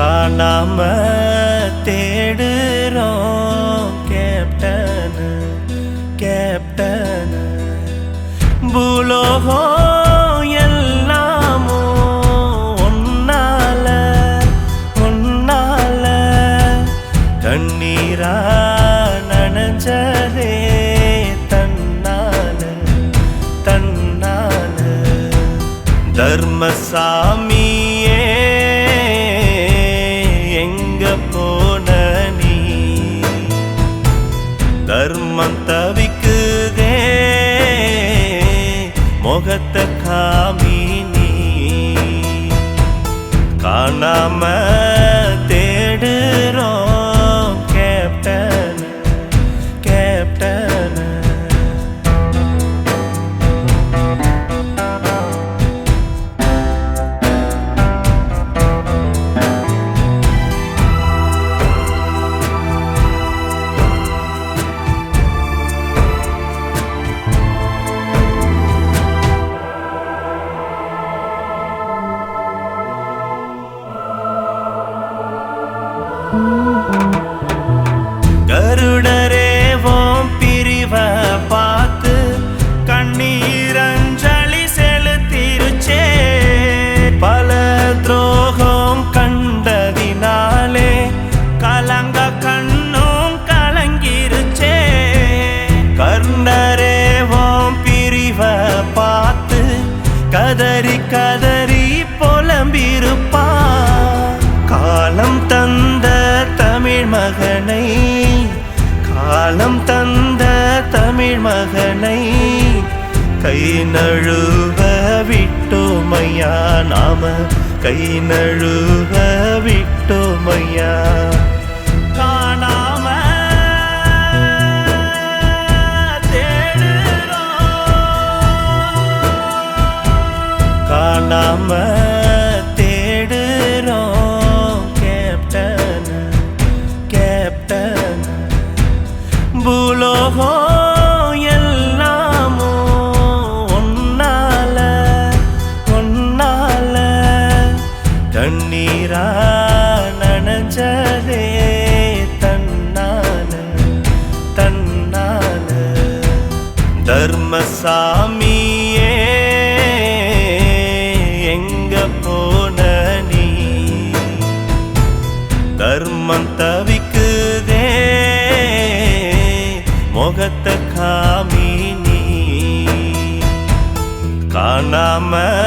காணாம தேடுறோம் captain captain. பூலோகம் எல்லாமோ ஒன்னால ஒன்னால கண்ணீரா நனைஞ்சதே தன்னால தன்னால. தர்மசாமியே முகத்தை காமினி. நீ காணாம கருடரேவோம் பிரிவ பார்த்து கண்ணீரஞ்சலி செலுத்திருச்சே. பல துரோகம் கண்டதினாலே கலங்க கண்ணும் கலங்கிருச்சே. கர்ணரேவோம் பிரிவ பார்த்து கதறி கதறி புலம்பிருப்பா. மகனை காலம் தந்த தமிழ் மகனை கை நழுவ விட்டோமையா? நாம கை நழுவ விட்டோமையா? காணாம பூலோகம் எல்லாமோ ஒன்னால ஒன்னால கண்ணீரா நனைஞ்சதே தன்னால தன்னால. தர்மசாமியே எங்க போன நீ? தர்மம் தவிக்க මොහත කාමිනී. කනමෑ